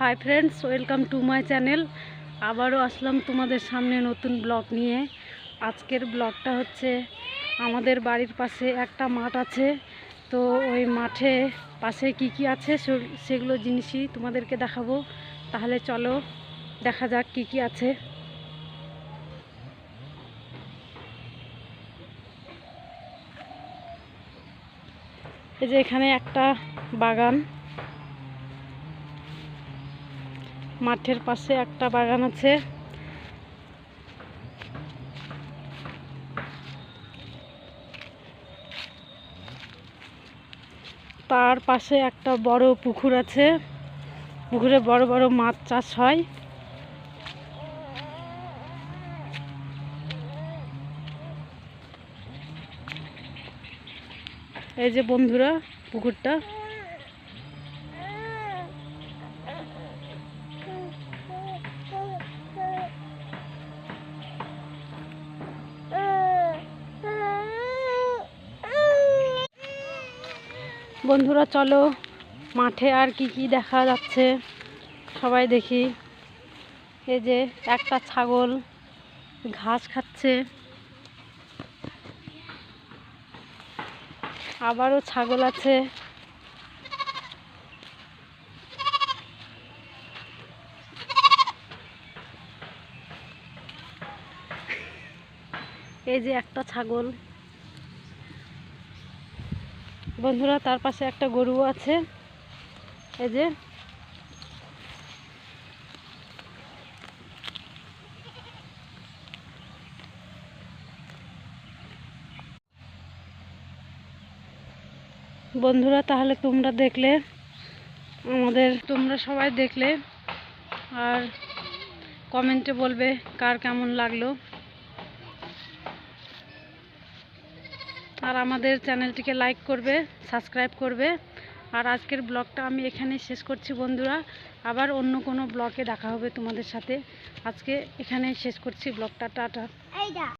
Hi friends welcome to my channel আবারও আসলাম তোমাদের সামনে নতুন ব্লগ নিয়ে। আজকের ব্লগটা হচ্ছে আমাদের বাড়ির পাশে একটা মাঠ আছে। তো ওই মাঠে পাশে কি কি আছে সেগুলো জিনিসই তোমাদেরকে দেখাবো। তাহলে চলো দেখা যাক কি কি আছে। এই যে এখানে একটা বাগান। মাঠের পাশে একটা বাগান আছে। তার পাশে একটা বড় পুকুর আছে। পুকুরে বড় বড় মাছ চাষ হয়। এই যে বন্ধুরা, পুকুরটা। বন্ধুরা, চলো মাঠে আর কি কি দেখা যাচ্ছে? সবাই দেখি। এই যে একটা ছাগল ঘাস খাচ্ছে। আবারও ছাগল আছে। এই যে একটা ছাগল। বন্ধুরা, তার পাশে একটা গরু আছে। এই যে। বন্ধুরা, তাহলে তোমরা দেখলে, আমাদের তোমরা সবাই দেখলে, আর কমেন্টে বলবে কার কেমন লাগল। আর আমাদের চ্যানেলটিকে লাইক করবে সাবস্ক্রাইব করবে। আর আজকের ব্লগটা আমি এখানে শেষ করছি বন্ধুরা। আবার অন্য কোনো ব্লগে দেখা হবে তোমাদের সাথে। আজকে এখানে শেষ করছি ব্লগটা। টাটা।